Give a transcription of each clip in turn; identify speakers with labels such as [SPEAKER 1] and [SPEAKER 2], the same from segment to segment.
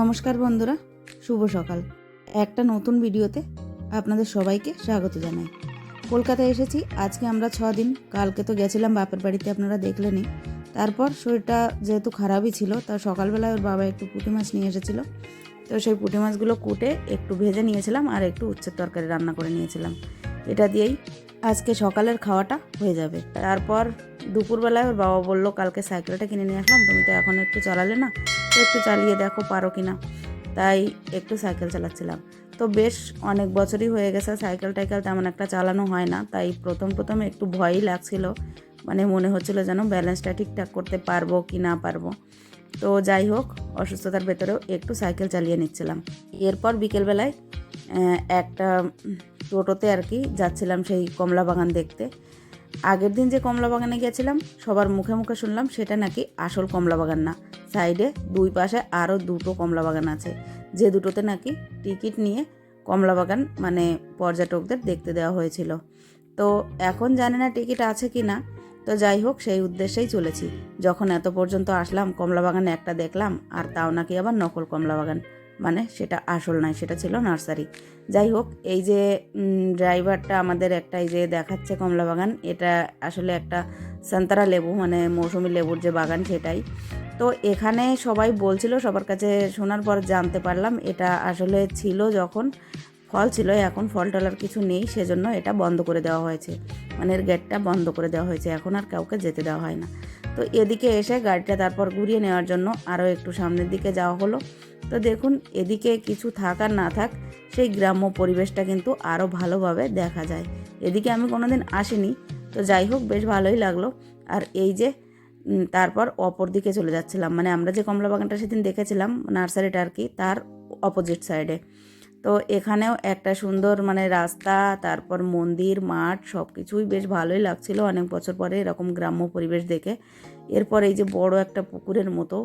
[SPEAKER 1] নমস্কার বন্ধুরা, শুভ সকাল। একটা নতুন ভিডিওতে আপনাদের সবাইকে স্বাগত জানাই। কলকাতায় এসেছি, আজকে আমরা ছ দিন, কালকে তো গেছিলাম, বাপের বাড়িতে আপনারা দেখলেনই। তারপর শরীরটা যেহেতু খারাপই ছিল, তা সকালবেলায় ওর বাবা একটু পুঁটি মাছ নিয়ে এসেছিল। তো সেই পুঁটি মাছগুলো কুটে একটু ভেজে নিয়েছিলাম আর একটু উচ্ছের তরকারি রান্না করে নিয়েছিলাম। এটা দিয়েই আজকে সকালের খাওয়াটা হয়ে যাবে। তারপর দুপুরবেলায় ওর বাবা বলল, কালকে সাইকেলটা কিনে নিয়ে আসলাম, তুমি তো এখন একটু চালালে না। তো একটু চালিয়ে দেখো পারো কি না তাই একটু সাইকেল চালাচ্ছিলাম। তো বেশ অনেক বছরই হয়ে গেছে, সাইকেল টাইকেল তেমন একটা চালানো হয় না। তাই প্রথম প্রথম একটু ভয়ই লাগছিল। মানে মনে হচ্ছিল যেন ব্যালেন্সটা ঠিকঠাক করতে পারব কি না পারব। তো যাই হোক, অসুস্থতার ভেতরেও একটু সাইকেল চালিয়ে নিচ্ছিলাম। এরপর বিকেলবেলায় একটা টোটোতে আর কি যাচ্ছিলাম সেই কমলা বাগান দেখতে। আগের দিন যে কমলা বাগানে গেছিলাম, সবার মুখে মুখে শুনলাম সেটা নাকি আসল কমলা বাগান না। সাইডে দুই পাশে আরও দুটো কমলা বাগান আছে। যে দুটোতে নাকি টিকিট নিয়ে কমলা বাগান মানে পর্যটকদের দেখতে দেওয়া হয়েছিল। তো এখন জানি না টিকিট আছে কি না তো যাই হোক, সেই উদ্দেশ্যেই চলেছি। যখন এত পর্যন্ত আসলাম, কমলা বাগানে একটা দেখলাম, আর তাও নাকি আবার নকল কমলা বাগান। মানে সেটা আসল নয়, সেটা ছিল নার্সারি। যাই হোক, এই যে ড্রাইভারটা আমাদের একটা এই যে দেখাচ্ছে কমলা বাগান, এটা আসলে একটা সান্তারা লেবু মানে মৌসুমি লেবুর যে বাগান সেটাই। তো এখানে সবাই বলছিল, সবার কাছে শোনার পর জানতে পারলাম, এটা আসলে ছিল যখন ফল ছিল, এখন ফল টলার কিছু নেই, সেজন্য এটা বন্ধ করে দেওয়া হয়েছে। মানে এর গেটটা বন্ধ করে দেওয়া হয়েছে, এখন আর কাউকে যেতে দেওয়া হয় না। তো এদিকে এসে গাড়িটা তারপর ঘুরিয়ে নেওয়ার জন্য আরও একটু সামনের দিকে যাওয়া হলো। তো দেখুন, এদিকে কিছু থাক আর না থাক, সেই গ্রাম্য পরিবেশটা কিন্তু আরও ভালোভাবে দেখা যায়। এদিকে আমি কোনোদিন আসিনি, তো যাই হোক, বেশ ভালোই লাগল। আর এই যে তারপর অপর দিকে চলে যাচ্ছিলাম। মানে আমরা যে কমলা বাগানটা সেদিন দেখেছিলাম নার্সারিটা আর কি তার অপোজিট সাইডে। তো এখানেও একটা সুন্দর মানে রাস্তা, তারপর মন্দির, মাঠ সব কিছুই বেশ ভালোই লাগছিল অনেক বছর পরে এরকম গ্রাম্য পরিবেশ দেখে। এরপর এই যে বড় একটা পুকুরের মতো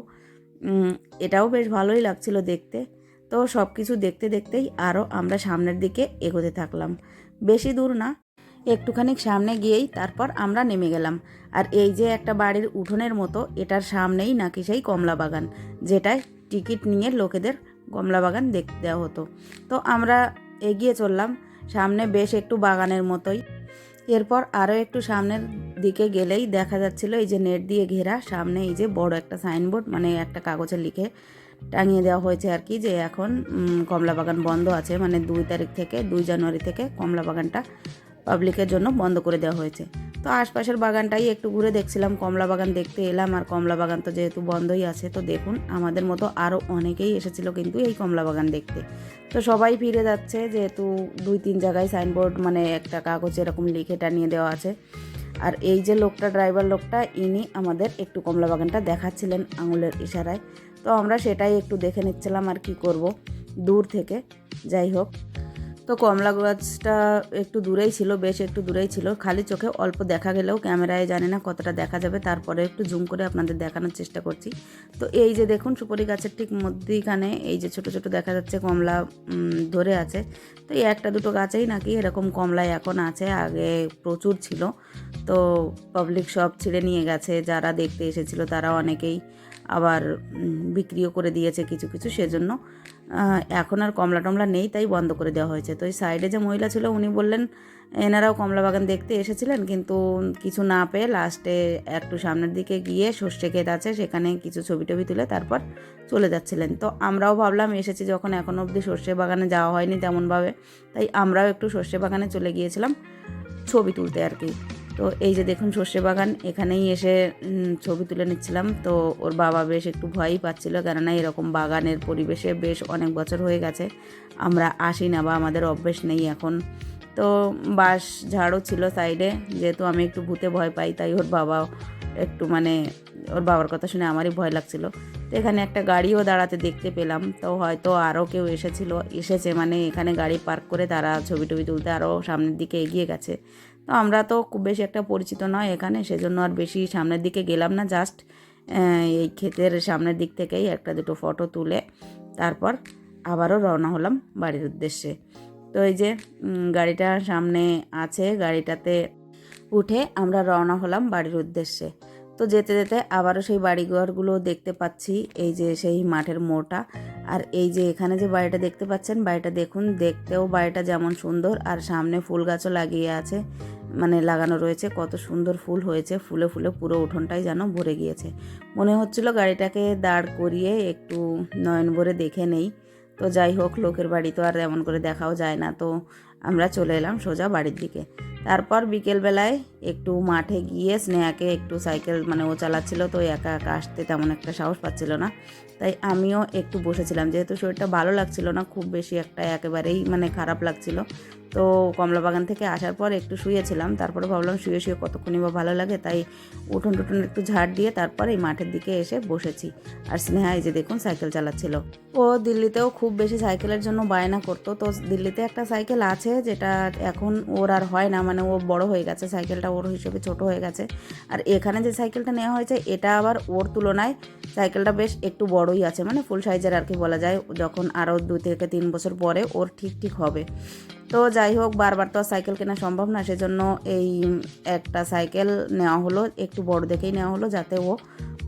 [SPEAKER 1] এটাও বেশ ভালোই লাগছিল দেখতে। তো সব কিছু দেখতে দেখতেই আরও আমরা সামনের দিকে এগোতে থাকলাম। বেশি দূর না একটুখানি সামনে গিয়েই তারপর আমরা নেমে গেলাম। আর এই যে একটা বাড়ির উঠোনের মতো, এটার সামনেই নাকি সেই কমলা বাগান, যেটায় টিকিট নিয়ে লোকেদের কমলা বাগান দেখতে দেওয়া হতো। তো আমরা এগিয়ে চললাম, সামনে বেশ একটু বাগানের মতোই। এরপর আরও একটু সামনের দিকে গেলেই দেখা যাচ্ছিল এই যে নেট দিয়ে ঘেরা। সামনে এই যে বড় একটা সাইনবোর্ড মানে একটা কাগজে লিখে টাঙিয়ে দেওয়া হয়েছে আর কি, যে এখন কমলা বাগান বন্ধ আছে। মানে দুই তারিখ থেকে, দুই জানুয়ারি থেকে কমলা বাগানটা পাবলিকের জন্য বন্ধ করে দেওয়া হয়েছে। তো আশপাশের বাগানটাই একটু ঘুরে দেখছিলাম কমলা বাগান দেখতে এলাম। আর কমলা বাগান তো যেহেতু বন্ধই আছে, তো দেখুন, আমাদের মতো আরও অনেকেই এসেছিল কিন্তু এই কমলা বাগান দেখতে। তো সবাই ফিরে যাচ্ছে, যেহেতু দুই তিন জায়গায় সাইনবোর্ড মানে একটা কাগজ এরকম লিখে টানিয়ে দেওয়া আছে। আর এই যে লোকটা, ড্রাইভার লোকটা, ইনি আমাদের একটু কমলা বাগানটা দেখাচ্ছিলেন আঙুলের ইশারায়। তো আমরা সেটাই একটু দেখে নিচ্ছিলাম আর কি করব দূর থেকে। যাই হোক তো কমলা গাছটা একটু দূরেই ছিল, বেশ একটু দূরেই ছিল। খালি চোখে অল্প দেখা গেলেও ক্যামেরায় জানি না কতটা দেখা যাবে, তারপরে একটু জুম করে আপনাদের দেখানোর চেষ্টা করছি। তো এই যে দেখুন সুপারি গাছের ঠিক মধ্যিখানে এই যে ছোট ছোট দেখা যাচ্ছে কমলা ধরে আছে। তো এই একটা দুটো গাছেই নাকি এরকম কমলা এখন আছে, আগে প্রচুর ছিল। তো পাবলিক সব ছিঁড়ে নিয়ে গেছে, যারা দেখতে এসেছিল তারা অনেকেই আবার বিক্রিও করে দিয়েছে কিছু কিছু সেজন্য। এখন আর কমলা টমলা নেই, তাই বন্ধ করে দেওয়া হয়েছে। তো এই সাইডে যে মহিলা ছিল, উনি বললেন, এনারাও কমলা বাগান দেখতে এসেছিলেন, কিন্তু কিছু না পেয়ে লাস্টে একটু সামনের দিকে গিয়ে সর্ষে ক্ষেত আছে, সেখানে কিছু ছবি টবি তুলে তারপর চলে যাচ্ছিলেন। তো আমরাও ভাবলাম, এসেছি যখন, এখন অবধি সর্ষে বাগানে যাওয়া হয়নি তেমনভাবে, তাই আমরাও একটু সর্ষে বাগানে চলে গিয়েছিলাম ছবি তুলতে আর কি। তো এই যে দেখুন সর্ষে বাগান, এখানেই এসে ছবি তুলে নিচ্ছিলাম। তো ওর বাবা বেশ একটু ভয়ই পাচ্ছিল, কেননা এরকম বাগানের পরিবেশে বেশ অনেক বছর হয়ে গেছে। আমরা আসি না বা আমাদের অভ্যেস নেই এখন। তো বাঁশ ঝাড়ও ছিল সাইডে, যেহেতু আমি একটু ভূতে ভয় পাই, তাই ওর বাবা একটু মানে ওর বাবার কথা শুনে আমারই ভয় লাগছিল। তো এখানে একটা গাড়িও দাঁড়াতে দেখতে পেলাম। তো হয়তো আরও কেউ এসেছিল, এসেছে মানে এখানে গাড়ি পার্ক করে তারা ছবি টবি তুলতে আরও সামনের দিকে এগিয়ে গেছে। তো আমরা তো খুব বেশি একটা পরিচিত নয় এখানে, সেজন্য আর বেশি সামনের দিকে গেলাম না জাস্ট এই ক্ষেতের সামনের দিক থেকেই একটা দুটো ফটো তুলে তারপর আবারও রওনা হলাম বাড়ির উদ্দেশ্যে। তো এই যে গাড়িটা সামনে আছে, গাড়িটাতে উঠে আমরা রওনা হলাম বাড়ির উদ্দেশ্যে। তো যেতে যেতে আবারও সেই বাড়িঘরগুলো দেখতে পাচ্ছি, এই যে সেই মাঠের মোড়টা। আর এই যে এখানে যে বাড়িটা দেখতে পাচ্ছেন, বাড়িটা দেখুন, দেখতেও বাড়িটা যেমন সুন্দর, আর সামনে ফুল গাছও লাগিয়ে আছে। মানে লাগানো রয়েছে। কত সুন্দর ফুল হয়েছে। ফুলে ফুলে পুরো উঠোনটাই যেন ভরে গিয়েছে। মনে হচ্ছিল গাড়িটাকে দাঁড় করিয়ে একটু নয়ন ভরে দেখে নেই। তো যাই হোক, লোকের বাড়ি তো আর এমন করে দেখাও যায় না। তো আমরা চলে এলাম সোজা বাড়ির দিকে। তারপর বিকেলবেলায় একটু মাঠে গিয়ে স্নেহাকে একটু সাইকেল মানে ও চালাচ্ছিল। তো একা একা আসতে তেমন একটা সাহস পাচ্ছিল না। তাই আমিও একটু বসেছিলাম। যেহেতু শরীরটা ভালো লাগছিল না, খুব বেশি একটা একেবারেই মানে খারাপ লাগছিল। তো কমলা বাগান থেকে আসার পর একটু শুয়েছিলাম, তারপরে ভাবলাম শুয়ে শুয়ে কতক্ষণই বা ভালো লাগে, তাই উঠোন টুটুন একটু ঝাড় দিয়ে তারপর এই মাঠের দিকে এসে বসেছি। আর স্নেহা এই যে দেখুন সাইকেল চালাচ্ছিল। ও দিল্লিতেও খুব বেশি সাইকেলের জন্য বায়না করতো, তো দিল্লিতে একটা সাইকেল আছে যেটা এখন ওর আর হয় না মানে ও বড় হয়ে গেছে, সাইকেলটা ওর হিসেবে ছোট হয়ে গেছে। আর এখানে যে সাইকেলটা নেওয়া হয়েছে, এটা আবার ওর তুলনায় সাইকেলটা বেশ একটু বড়ই আছে মানে ফুল সাইজের আর কি বলা যায়, যখন আরও দুই থেকে তিন বছর পরে ওর ঠিক ঠিক হবে। তো যাই হোক, বারবার তো সাইকেল কেনা সম্ভব না, সেজন্য এই একটা সাইকেল নেওয়া হলো, একটু বড় দেখেই নেওয়া হলো যাতে ও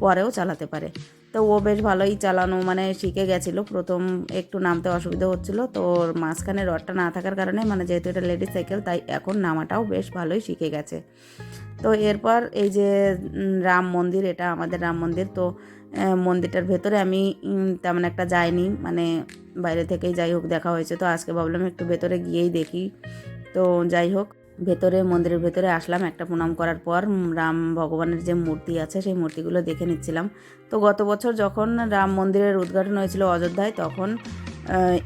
[SPEAKER 1] পরেও চালাতে পারে। তো ও বেশ ভালোই চালানো মানে শিখে গেছিল, প্রথম একটু নামতে অসুবিধা হচ্ছিল, তো ওর মাঝখানে রডটা না থাকার কারণে মানে যেহেতু এটা লেডিস সাইকেল, তাই এখন নামাটাও বেশ ভালোই শিখে গেছে। তো এরপর এই যে রাম মন্দির, এটা আমাদের রাম মন্দির, তো মন্দিরটার ভেতরে আমি তেমন একটা যাইনি। মানে বাইরে থেকেই যাই হোক, দেখা হয়েছে। তো আজকে ভাবলাম একটু ভেতরে গিয়েই দেখি। তো যাই হোক। ভেতরে, মন্দিরের ভেতরে আসলাম। একটা প্রণাম করার পর রাম ভগবানের যে মূর্তি আছে, সেই মূর্তিগুলো দেখে নিচ্ছিলাম। তো গত বছর যখন রাম মন্দিরের উদ্ঘাটন হয়েছিল অযোধ্যায়, তখন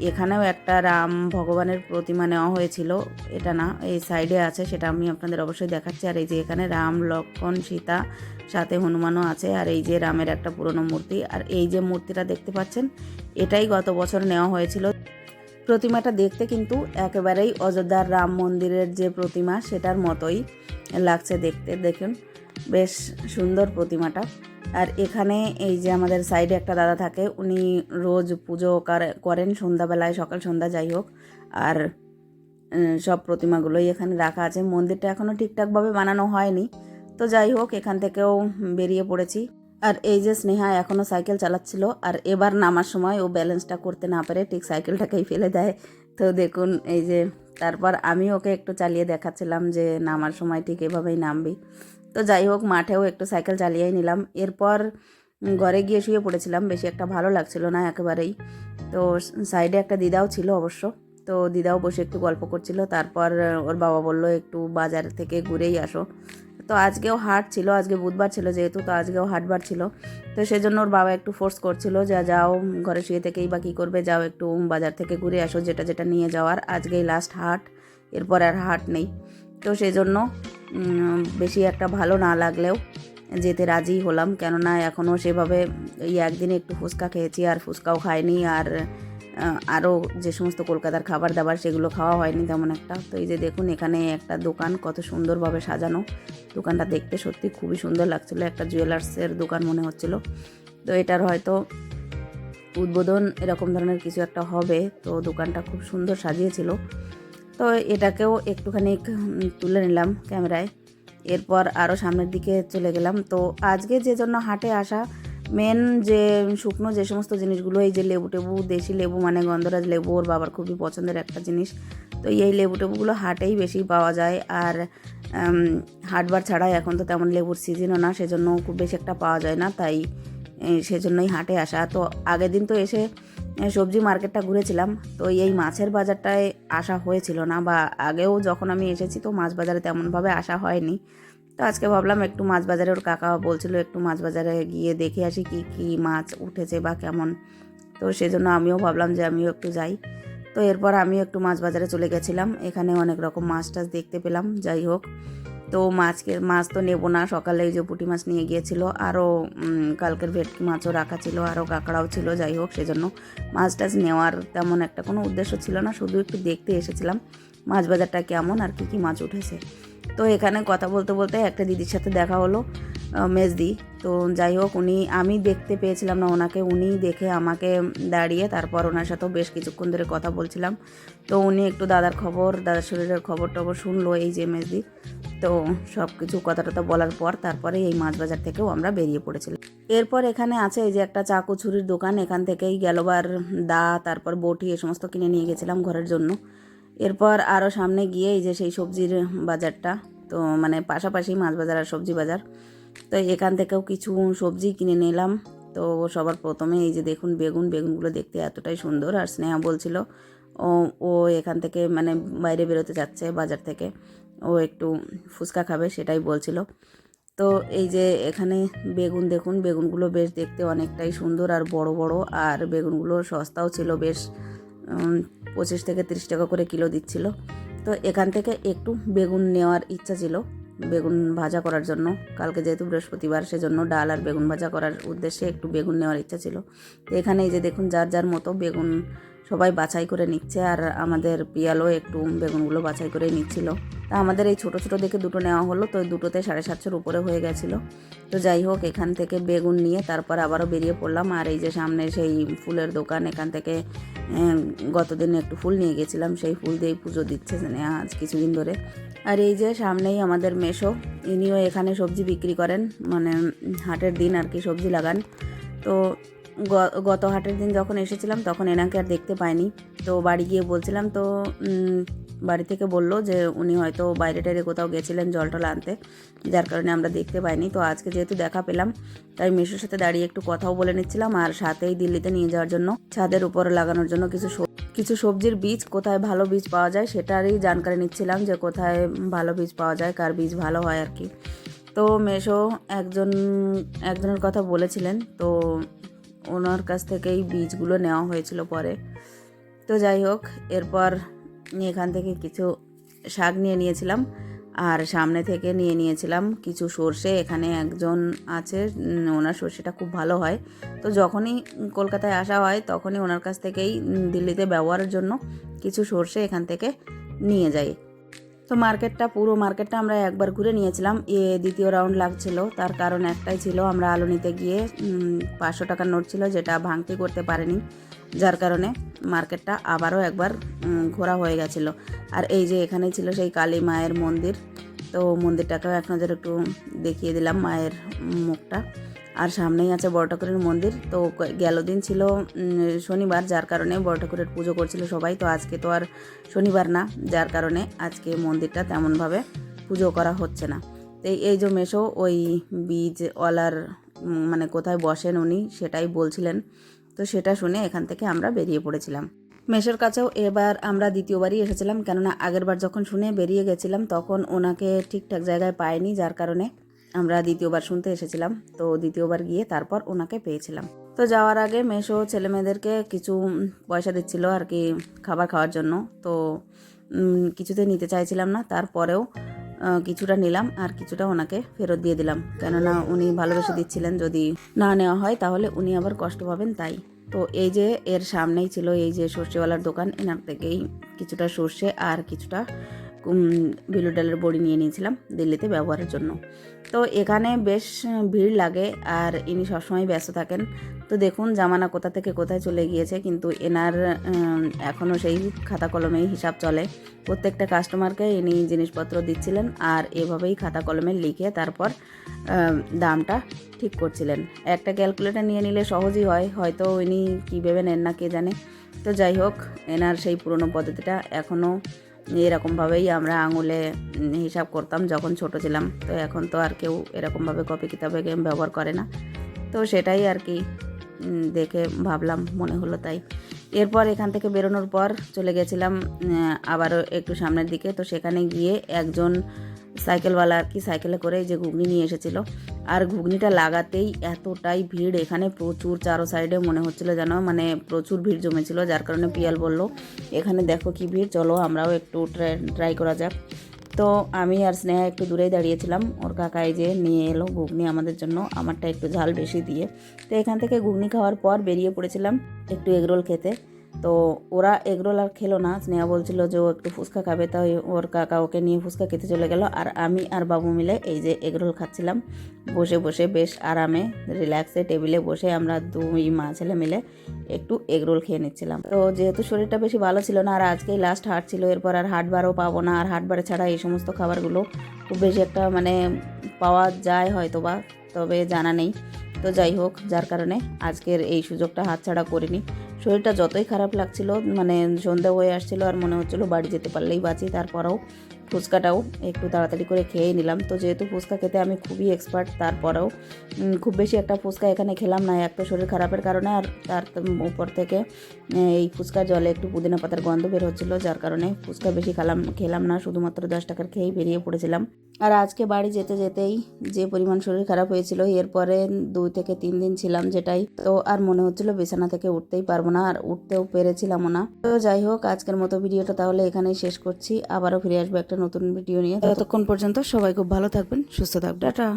[SPEAKER 1] এখানেও একটা রাম ভগবানের প্রতিমা নেওয়া হয়েছিল। এটা না, এই সাইডে আছে, সেটা আমি আপনাদের অবশ্যই দেখাচ্ছি। আর এই যে এখানে রাম, লক্ষ্মণ, সীতা, সাথে হনুমানও আছে। আর এই যে রামের একটা পুরনো মূর্তি। আর এই যে মূর্তিটা দেখতে পাচ্ছেন, এটাই গত বছর নেওয়া হয়েছিল। প্রতিমাটা দেখতে কিন্তু একেবারেই অযোধ্যার রাম মন্দিরের যে প্রতিমা, সেটার মতোই লাগছে দেখতে। দেখুন, বেশ সুন্দর প্রতিমাটা। আর এখানে এই যে আমাদের সাইডে একটা দাদা থাকে, উনি রোজ পুজো কার- করেন সন্ধ্যাবেলায়, সকাল সন্ধ্যা যাই হোক। আর সব প্রতিমাগুলোই এখানে রাখা আছে। মন্দিরটা এখনও ঠিকঠাকভাবে বানানো হয়নি। তো যাই হোক, এখান থেকেও বেরিয়ে পড়েছি। আর এই যে স্নেহা এখনও সাইকেল চালাচ্ছিল, আর এবার নামার সময় ও ব্যালেন্সটা করতে না পারে, ঠিক সাইকেলটাকেই ফেলে দেয়। তো দেখুন, এই যে তারপর আমি ওকে একটু চালিয়ে দেখাচ্ছিলাম যে নামার সময় ঠিক এভাবেই নামবি। তো যাই হোক, মাঠেও একটু সাইকেল চালিয়েই নিলাম। এরপর ঘরে গিয়ে শুয়ে পড়েছিলাম, বেশি একটা ভালো লাগছিল না একেবারেই। তো সাইডে একটা দিদাও ছিল অবশ্য, তো দিদাও বসে একটু গল্প করছিল। তারপর ওর বাবা বলল, একটু বাজার থেকে ঘুরেই আসো। তো আজকেও হাট ছিল, আজকে বুধবার ছিল যেহেতু, তো আজকেও হাটবার ছিল। তো সেজন্য ওর বাবা একটু ফোর্স করছিল যা, যাও ঘরে শুয়ে থেকেই বা কী করবে? যাও একটু বাজার থেকে ঘুরে আসো, যেটা যেটা নিয়ে যাওয়ার। আজকেই লাস্ট হাট, এরপর আর হাট নেই। তো সেই জন্য বেশি একটা ভালো না লাগলেও যেতে রাজি হলাম। কেননা এখনও সেভাবে, এই একদিনে একটু ফুচকা খেয়েছি, আর ফুচকাও খাইনি, আর আরও যে সমস্ত কলকাতার খাবার দাবার সেগুলো খাওয়া হয়নি তেমন একটা। তো এই যে দেখুন, এখানে একটা দোকান কত সুন্দরভাবে সাজানো। দোকানটা দেখতে সত্যি খুবই সুন্দর লাগছিল, একটা জুয়েলার্সের দোকান মনে হচ্ছিল। তো এটার হয়তো উদ্বোধন এরকম ধরনের কিছু একটা হবে। তো দোকানটা খুব সুন্দর সাজিয়েছিল। তো এটাকেও একটুখানি তুলে নিলাম ক্যামেরায়। এরপর আরও সামনের দিকে চলে গেলাম। তো আজকে যে জন্য হাটে আসা মেন যে শুকনো যে সমস্ত জিনিসগুলো, এই যে লেবু টেবু, দেশি লেবু মানে গন্ধরাজ লেবু, ওর বাবার খুবই পছন্দের একটা জিনিস। তো এই লেবু টেবুগুলো হাটেই বেশি পাওয়া যায়। আর হাটবার ছাড়া এখন তো তেমন লেবুর সিজনও না, সেজন্য খুব বেশি একটা পাওয়া যায় না। তাই সেজন্যই হাটে আসা। তো আগের দিন তো এসে সবজি মার্কেটটা ঘুরেছিলাম। তো এই মাছের বাজারটায় আসা হয়েছিল না, বা আগেও যখন আমি এসেছি তো মাছ বাজারে তেমনভাবে আসা হয়নি। তো আজকে ভাবলাম একটু মাছ বাজারে ওর কাকা বলছিল একটু মাছ বাজারে গিয়ে দেখে আসি কি কি মাছ উঠেছে বা কেমন। তো সেজন্য আমিও ভাবলাম যে আমিও একটু যাই। তো এরপর আমিও একটু মাছ বাজারে চলে গেছিলাম। এখানে অনেক রকম মাছ টাছ দেখতে পেলাম, যাই হোক। তো মাছকে, মাছ তো নেব না, সকালে এই যে পুঁটি মাছ নিয়ে গিয়েছিল, আরও কালকের ভেটকি মাছও রাখা ছিল, আরও কাঁকড়াও ছিল, যাই হোক, সেজন্য মাছ টাছ নেওয়ার তেমন একটা কোনো উদ্দেশ্য ছিল না, শুধু একটু দেখতে এসেছিলাম। মাছ বাজারটা কেমন আর কী কী মাছ উঠেছে। তো এখানে কথা বলতে বলতে একটা দিদির সাথে দেখা হলো মেজদি। তো যাই হোক, উনি, আমি দেখতে পেয়েছিলাম না ওনাকে উনি দেখে আমাকে দাঁড়িয়ে তারপর ওনার সাথেও বেশ কিছুক্ষণ ধরে কথা বলছিলাম। তো উনি একটু দাদার খবর, দাদার শরীরের খবর টবর শুনলো এই যে মেজদি। তো সব কিছু কথা টথা বলার পর তারপরে এই মাছ বাজার থেকেও আমরা বেরিয়ে পড়েছিলাম। এরপর এখানে আছে এই যে একটা চাকু ছুরির দোকান, এখান থেকেই গেলবার দা, তারপর বটি, এ সমস্ত কিনে নিয়ে গেছিলাম ঘরের জন্য। এরপর আরও সামনে গিয়ে এই যে সেই সবজির বাজারটা, তো মানে পাশাপাশি মাছ বাজার আর সবজি বাজার। তো এখান থেকেও কিছু সবজি কিনে নিলাম। তো সবার প্রথমে এই যে দেখুন বেগুন, বেগুনগুলো দেখতে এতটাই সুন্দর। আর স্নেহা বলছিল, ও ও এখান থেকে মানে বাইরে বেরোতে যাচ্ছে বাজার থেকে। ও একটু ফুচকা খাবে সেটাই বলছিল। তো এই যে এখানে বেগুন দেখুন, বেগুনগুলো বেশ দেখতে অনেকটাই সুন্দর আর বড় বড়। আর বেগুনগুলো সস্তাও ছিল বেশ পঁচিশ থেকে তিরিশ টাকা করে কিলো দিচ্ছিল। তো এখান থেকে একটু বেগুন নেওয়ার ইচ্ছা ছিল। বেগুন ভাজা করার জন্য। কালকে যেহেতু বৃহস্পতিবার, সেজন্য ডাল আর বেগুন ভাজা করার উদ্দেশ্যে একটু বেগুন নেওয়ার ইচ্ছা ছিল। তো এখানে এই যে দেখুন, যার যার মতো বেগুন সবাই বাছাই করে নিচ্ছে আর আমাদের পিয়ালও একটু বেগুনগুলো বাছাই করে নিচ্ছিল। তা আমাদের এই ছোটো ছোটো দেখে দুটো নেওয়া হলো, তো দুটোতে সাড়ে সাতশোর উপরে হয়ে গেছিল। তো যাই হোক, এখান থেকে বেগুন নিয়ে তারপর আবারও বেরিয়ে পড়লাম। আর এই যে সামনে সেই ফুলের দোকান, এখান থেকে গতদিন একটু ফুল নিয়ে গেছিলাম। সেই ফুল দিয়েই পুজো দিচ্ছে স্নেহা আজ কিছুদিন ধরে। আর এই যে সামনেই আমাদের মেশো, ইনিও এখানে সবজি বিক্রি করেন মানে হাটের দিন আর কি সবজি লাগান। তো গত হাটের দিন যখন এসেছিলাম, তখন এনাকে আর দেখতে পাইনি। তো বাড়ি গিয়ে বলছিলাম, তো বাড়ি থেকে বলল যে উনি হয়তো বাইরে টাইরে কোথাও গেছিলেন জল টল আনতে। যার কারণে আমরা দেখতে পাইনি। তো আজকে যেহেতু দেখা পেলাম, তাই মেশোর সাথে দাঁড়িয়ে একটু কথাও বলে নিচ্ছিলাম আর সাথেই দিল্লিতে নিয়ে যাওয়ার জন্য, ছাদের উপরে লাগানোর জন্য কিছু কিছু সবজির বীজ, কোথায় ভালো বীজ পাওয়া যায় সেটারই জানকারি নিচ্ছিলাম যে কোথায় ভালো বীজ পাওয়া যায়, কার বীজ ভালো হয় আর কি। তো মেশো একজন, একজনের কথা বলেছিলেন। তো ওনার কাছ থেকেই বীজগুলো নেওয়া হয়েছিল পরে। তো যাই হোক, এরপর এখান থেকে কিছু শাক নিয়ে নিয়েছিলাম আর সামনে থেকে নিয়ে নিয়েছিলাম কিছু সর্ষে। এখানে একজন আছে ওনার সর্ষেটা খুব ভালো হয়। তো যখনই কলকাতায় আসা হয়, তখনই ওনার কাছ থেকেই দিল্লিতে ব্যবহারের জন্য কিছু সর্ষে এখান থেকে নিয়ে যাই। তো মার্কেটটা, পুরো মার্কেটটা আমরা একবার ঘুরে নিয়েছিলাম। এ দ্বিতীয় রাউন্ড লাগছিল। তার কারণ একটাই ছিল, আমরা আলু নিতে গিয়ে পাঁচশো টাকার নোট ছিল, যেটা ভাঙতি করতে পারেনি। যার কারণে মার্কেটটা আবারও একবার ঘোরা হয়ে গেছিল। আর এই যে এখানে ছিল সেই কালী মায়ের মন্দির। তো মন্দিরটাকেও এক নজর একটু দেখিয়ে দিলাম মায়ের মুখটা। আর সামনেই আছে বড় ঠাকুরের মন্দির। তো গেল দিন ছিল শনিবার যার কারণে বড় ঠাকুরের পুজো করছিল সবাই। তো আজকে তো আর শনিবার না যার কারণে আজকে মন্দিরটা তেমনভাবে পুজো করা হচ্ছে না। তো এই- যে মেশো ওই বীজ উম, মানে কোথায় বসেন উনি সেটাই বলছিলেন। তো সেটা শুনে এখান থেকে আমরা বেরিয়ে পড়েছিলাম। মেশোর কাছেও এবার আমরা দ্বিতীয়বারই এসেছিলাম। কেননা আগেরবার যখন শুনে বেরিয়ে গেছিলাম তখন ওনাকে ঠিকঠাক জায়গায় পাইনি যার কারণে আমরা দ্বিতীয়বার শুনতে এসেছিলাম। তো দ্বিতীয়বার গিয়ে তারপর ওনাকে পেয়েছিলাম। তো যাওয়ার আগে মেশো ছেলে মেয়েদেরকে কিছু পয়সা দিচ্ছিল আর কি খাবার খাওয়ার জন্য। তো কিছুতে নিতে চাইছিলাম না। তারপরেও কিছুটা নিলাম আর কিছুটা ওনাকে ফেরত দিয়ে দিলাম। কেননা উনি ভালোবেসে দিচ্ছিলেন, যদি না নেওয়া হয় তাহলে উনি আবার কষ্ট পাবেন তাই। তো এই যে এর সামনেই ছিল এই যে সর্ষেওয়ালার দোকান, এনার থেকেই কিছুটা সর্ষে আর কিছুটা বিলু ডালের বড়ি নিয়ে নিয়েছিলাম দিল্লিতে ব্যবহারের জন্য। তো এখানে বেশ ভিড় লাগে আর ইনি সবসময় ব্যস্ত থাকেন। তো দেখুন জামানা কোথা থেকে কোথায় চলে গিয়েছে, কিন্তু এনার এখনও সেই খাতা কলমেই হিসাব চলে। প্রত্যেকটা কাস্টমারকে ইনি জিনিসপত্র দিচ্ছিলেন আর এভাবেই খাতা কলমে লিখে তারপর দামটা ঠিক করছিলেন। একটা ক্যালকুলেটর নিয়ে নিলে সহজই হয়, হয়তো ইনি কী ভেবে নেন না কে জানে। তো যাই হোক, এনার সেই পুরনো পদ্ধতিটা এখনও এরকমভাবেই আমরা আঙুলে হিসাব করতাম যখন ছোট ছিলাম। তো এখন তো আর কেউ এরকমভাবে কপি কিতাবে গেম ব্যবহার করে না। তো সেটাই আর কি দেখে ভাবলাম, মনে হলো তাই। এরপর এখান থেকে বেরোনোর পর চলে গেছিলাম আবারও একটু সামনের দিকে। তো সেখানে গিয়ে একজন সাইকেলওয়ালা আর কি সাইকেলে করে যে ঘুগনি নিয়ে এসেছিল। আর ঘুগনিটা লাগাতেই এতটাই ভিড়, এখানে প্রচুর চারো সাইডে মনে হচ্ছিল যেন মানে প্রচুর ভিড় জমেছিল, যার কারণে পিয়াল বলল, এখানে দেখো কি ভিড়, চলো আমরাও একটু ট্রাই করা যাক। তো আমি আর স্নেহা একটু দূরেই দাঁড়িয়েছিলাম, ওর কাকা এই যে নিয়ে এলো ঘুগনি আমাদের জন্য, আমারটা একটু ঝাল বেশি দিয়ে। তো এখান থেকে ঘুগনি খাওয়ার পর বেরিয়ে পড়েছিলাম একটু এগরোল খেতে। তো ওরা এগরোল আর খেলো না। স্নেহা বলছিল যে, ও একটু ফুচকা খাবে। তাই ওর কাকা ওকে নিয়ে ফুচকা খেতে চলে গেল। আর আমি আর বাবু মিলে এই যে এগরোল খাচ্ছিলাম। বসে বসে বেশ আরামে, রিল্যাক্সে টেবিলে বসে আমরা দুই মা ছেলে মিলে একটু এগরোল খেয়ে নিচ্ছিলাম। তো যেহেতু শরীরটা বেশি ভালো ছিল না, আর আজকেই লাস্ট হাট ছিল, এরপর আর হাটবারও পাবো না। আর হাটবার ছাড়া এই সমস্ত খাবারগুলো খুব বেশি একটা মানে পাওয়া যায় হয়তো বা তবে জানা নেই। তো যাই হোক, যার কারণে আজকের এই সুযোগটা হাতছাড়া করিনি। শরীরটা যতই খারাপ লাগছিল মানে সন্ধ্যা হয়ে আসছিল আর মনে হচ্ছিল বাড়ি যেতে পারলেই বাঁচি, তারপরেও ফুচকাটাও একটু তাড়াতাড়ি করে খেয়ে নিলাম। তো যেহেতু ফুচকা খেতে আমি খুবই এক্সপার্ট তারপরেও খুব বেশি একটা ফুচকা এখানে খেলাম না, এক তো শরীর খারাপের কারণে আর তার উপর থেকে এই ফুচকার জলে একটু পুদিনা পাতার গন্ধ বের হচ্ছিল, যার কারণে ফুচকা বেশি খেলাম খেলাম না, শুধুমাত্র দশ টাকার খেয়েই বেরিয়ে পড়েছিলাম। আর আজকে বাড়ি যেতে যেতেই যে পরিমাণ শরীর খারাপ হয়েছিল, এরপরে দুই থেকে তিন দিন ছিলাম যেটাই, তো আর মনে হচ্ছিল বিছানা থেকে উঠতেই পারব না, আর উঠতেও পেরেছিলামও না। তো যাই হোক, আজকের মতো ভিডিওটা তাহলে এখানেই শেষ করছি, আবারও ফিরে আসব একটা নতুন ভিডিও নিয়ে ততক্ষণ পর্যন্ত সবাই খুব ভালো থাকবেন সুস্থ থাকবেন। টাটা।